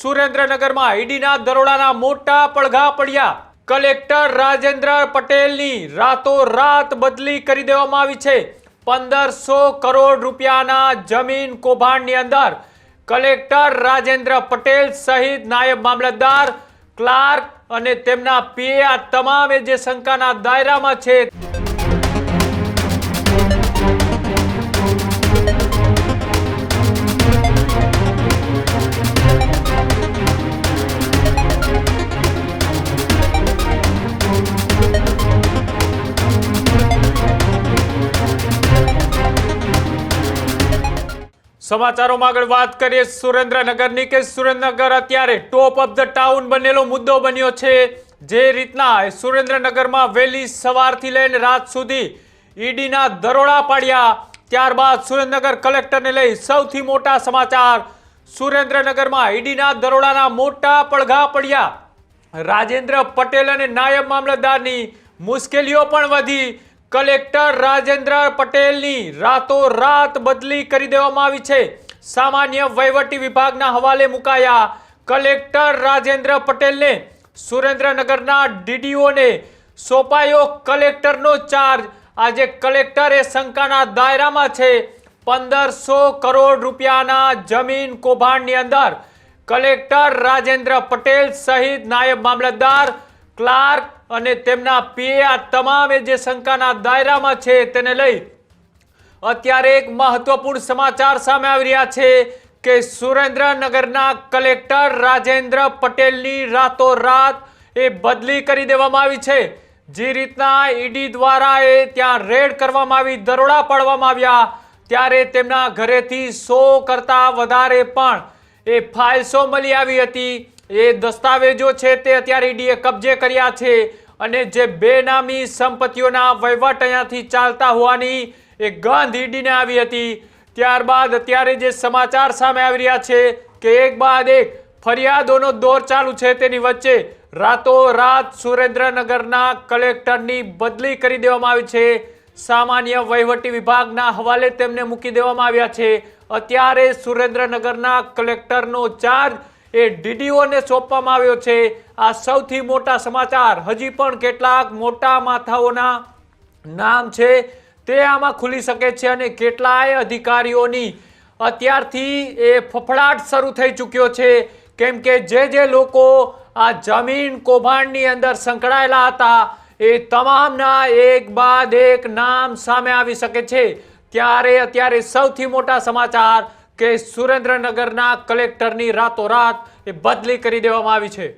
સુરેન્દ્રનગરમાં ઈડીના દરોડાના મોટા પડઘા પડ્યા. કલેક્ટર રાજેન્દ્ર પટેલની રાતોરાત બદલી કરી દેવામાં આવી છે. પંદરસો કરોડ રૂપિયાના જમીન કૌભાંડની અંદર કલેક્ટર રાજેન્દ્ર પટેલ સહિત નાયબ મામલતદાર, ક્લાર્ક અને તેમના પીએ આ તમામે જે શંકાના દાયરામાં છે સમાચારોમાં આગળ વાત કરીએ સુરેન્દ્રનગરની કે સુરેન્દ્રનગર અત્યારે ટોપ ઓફ ધ ટાઉન બનેલો મુદ્દો બન્યો છે. જે રીતના સુરેન્દ્રનગરમાં વહેલી સવારથી લઈને રાત સુધી ઈડીના દરોડા પાડ્યા. ત્યારબાદ સુરેન્દ્રનગર કલેક્ટરને લઈ સૌથી મોટા સમાચાર. સુરેન્દ્રનગરમાં ઈડીના દરોડાના મોટા પડઘા પડ્યા. રાજેન્દ્ર પટેલ અને નાયબ મામલતદારની મુશ્કેલીઓ પણ વધી. કલેક્ટર રાજેન્દ્ર પટેલની રાતોરાત બદલી કરી દેવામાં આવી છે. સામાન્ય વહીવટી વિભાગના હવાલે મુકાયા. કલેક્ટર રાજેન્દ્ર પટેલને સુરેન્દ્રનગરના ડીડીઓને સોંપાયો કલેક્ટરનો ચાર્જ. આજે કલેક્ટર એ શંકાના દાયરામાં છે. પંદરસો કરોડ રૂપિયાના જમીન કૌભાંડની અંદર કલેક્ટર રાજેન્દ્ર પટેલ સહિત નાયબ મામલતદાર ક્લાર્ક અને તેમના પીએ આ તમામે જે શંકાના દાયરામાં છે તેને લઈ અત્યારે એક મહત્વપૂર્ણ સમાચાર સામે આવી રહ્યા છે કે સુરેન્દ્રનગરના કલેક્ટર રાજેન્દ્ર પટેલની રાતોરાત એ બદલી કરી દેવામાં આવી છે. જે રીતના ઈડી દ્વારા એ ત્યાં રેડ કરવામાં આવી, દરોડા પાડવામાં આવ્યા. ત્યારે તેમના ઘરેથી સો કરતા વધારે પણ એ ફાઇલ્સો મળી આવી હતી. એ દસ્તાવેજો છે તે અત્યારે ઈડીએ કબજે કર્યા છે અને જે બેનામી સંપત્તિઓના વહીવટ અહીંયાથી ચાલતા હોવાની એ ગંધ ઈડીને આવી હતી. ત્યારબાદ અત્યારે જે સમાચાર સામે આવી રહ્યા છે કે એક બાદ એક ફરિયાદોનો દોર ચાલુ છે તેની વચ્ચે રાતોરાત સુરેન્દ્રનગરના કલેક્ટરની બદલી કરી દેવામાં આવી છે. સામાન્ય વહીવટી વિભાગના હવાલે તેમને મૂકી દેવામાં આવ્યા છે. અત્યારે સુરેન્દ્રનગરના કલેક્ટરનો ચાર્જ એ ડીડીઓને સોંપવામાં આવ્યો છે. આ સૌથી મોટા સમાચાર. હજી પણ કેટલાક મોટા માથાઓના નામ છે. તે આમાં ખુલી શકે છે અને કેટલાય અધિકારીઓની અત્યારથી એ ફફડાટ શરૂ થઈ ચૂક્યો છે. કેમ કે જે જે લોકો આ જમીન કૌભાંડની અંદર સંકળાયેલા હતા, એ તમામના એક બાદ એક નામ સામે આવી શકે છે. ત્યારે અત્યારે સૌથી મોટા સમાચાર કે સુરેન્દ્રનગરના કલેક્ટરની રાતોરાત એ બદલી કરી દેવામાં આવી છે.